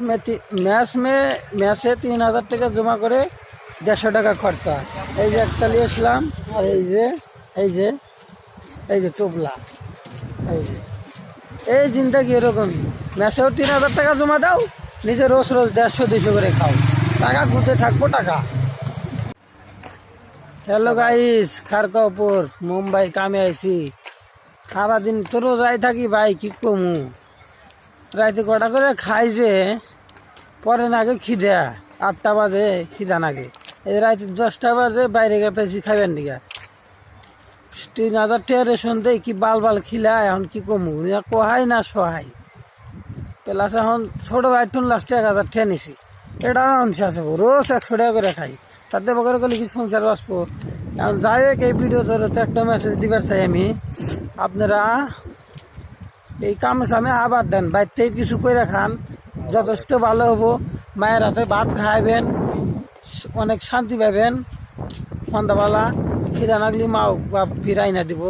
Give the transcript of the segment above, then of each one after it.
में ती- ম্যাচ মে, ম্যাচে তিন হাজার টাকা জমা করে দেড়শো টাকা খরচা। এই যে একটা নিয়ে আসলাম, আর এই যে এই যে এই যে টোপলা এই যে, এই জিন্দাগি এরকমই ম্যাচেও তিন হাজার টাকা জমা দাও, নিজে রোজ রোজ দেড়শো দুশো করে খাও। টাকা ঘুরতে থাকব টাকা। হ্যালো গাইস খারকাপুর মুম্বাই কামে আইছি। সারাদিন তোরও যাই থাকি, ভাই, কি কমু? রাইতে কটা করে খাই যে পরে নাগে খিদে, আটটা বাজে, খিদা নাগে এই রাইতে দশটা বাজে, বাইরে গেতেছি খাইবেন দিকে তিন হাজার টাকা রেশন দেয় কি বাল বাল খিলা এখন কি কমু? কোহাই না সহায়। প্লাস এখন ছোট ভাই টুন লাস্টে এক হাজার টাকা নিছি। এটা শেষ হব রোজ একশো টাকা করে খাই। তাতে বকরে করলে কি সংসার বাঁচবো? এখন যাই হোক, এই ভিডিও ধরে তো একটা মেসেজ দিবার চাই আমি। আপনারা এই কামে সামে আবার দেন, বাইর কিছু করে খান। যথেষ্ট ভালো হব। মায়ের হাতে ভাত খাইবেন, অনেক শান্তি পাবেন। সন্ধ্যাবেলা খিদা নাগলি মাও বা ফিরাই না দিব।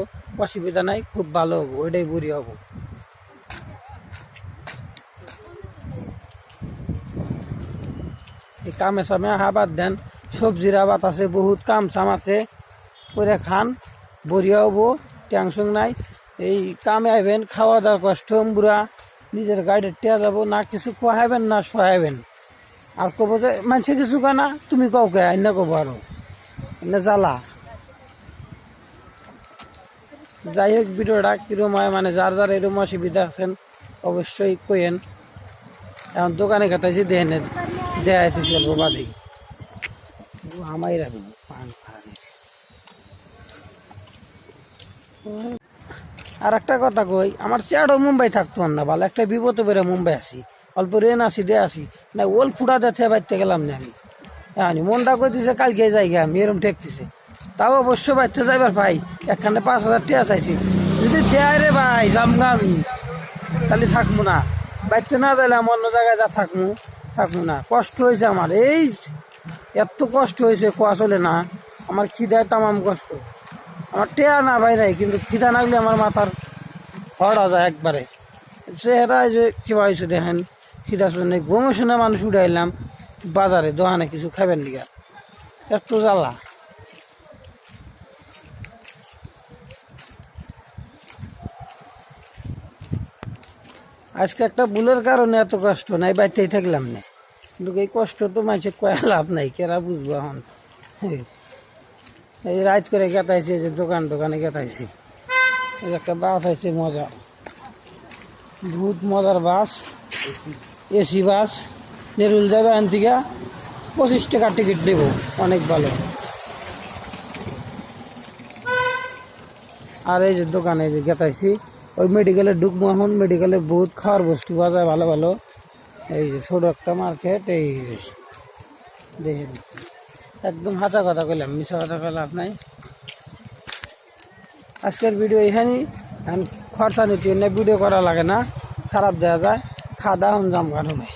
অসুবিধা নাই, খুব ভালো হব, ওইটাই বুড়ি হব। এই কামে সামে আবাদ দেন, সবজির আবাদ আছে, বহুত কাম সাম আছে। করে খান বড়িয়া হব, টেনশন নাই। এই কামে আইবেন খাওয়া দাওয়ার কষ্ট বুড়া নিজের গাড়ির টেয়া যাব, না কিছু খোয়াইবেন, না সহাইবেন আর কব যে মানুষে কিছু কানা তুমি কাউকে অন্য কব আরও। এন্য জ্বালা। যাই হোক, ভিডিওটা কিরম হয় মানে যার যার এরকম অসুবিধা আছেন, অবশ্যই কইেন এখন দোকানে কাটাইছি দেহেন দেখাইতে চলবো বাদে। আমাই রাখব পান খারাপ আর একটা কথা কই, আমার চেয়ারও মুম্বাই থাকতো না ভালো, একটা বিপদে বেড়ে মুম্বাই আসি। অল্প রেন আসি, দে আসি। না, ওল ফুটা দেখে বাইতে গেলাম না আমি। আমি মনটা কই দিছে কালকে যাই গে আমি, এরম ঠেকতেছে। তাও অবশ্য বাইতে যাইবার ভাই এখানে পাঁচ হাজার টাকা চাইছি। যদি দেয় রে ভাই, যামগা আমি। তাহলে থাকব না। বাইতে না যাইলে আমি অন্য জায়গায় যা থাকব থাকব না। কষ্ট হয়েছে আমার। এই, এত কষ্ট হয়েছে কোয়া চলে না। আমার খিদায় তামাম কষ্ট। আমার টেয়া না বাইরে কিন্তু খিদা নাগলে আমার মাথার হড়া যায় একবারে। চেহারা যে কিবা হয়েছে দেখেন, খিদা শুনে গমে শুনে মানুষ উঠাইলাম বাজারে, দোকানে কিছু খাবেন দিকে এত জ্বালা। আজকে একটা ভুলের কারণে এত কষ্ট, নাই বাইতেই থাকলাম না। কিন্তু এই কষ্ট তো মাঝে কয়া লাভ নাই, কেরা বুঝব এখন। এই রাইত করে গেতাইছে যে দোকান, দোকানে গেতাইছি এই একটা বাস আছে মজা। বহুত মজার বাস, এসি বাস, নেরুল যাবে আন থেকে পঁচিশ টাকা টিকিট দেবো, অনেক ভালো। আর এই যে দোকানে যে গেতাইছি ওই মেডিকেলে ঢুকবো এখন মেডিকেলে বহুত খাওয়ার বস্তু পাওয়া যায়, ভালো ভালো। এই যে ছোট একটা মার্কেট এই যে দেখেন। একদম হাঁচা কথা কইলাম মিশা কথা কইলাম আপনাই আজকের ভিডিও এখন খরচা নিতে ভিডিও করা লাগে না, খারাপ দেওয়া যায় খাওয়া দাওয়া যাম কারণে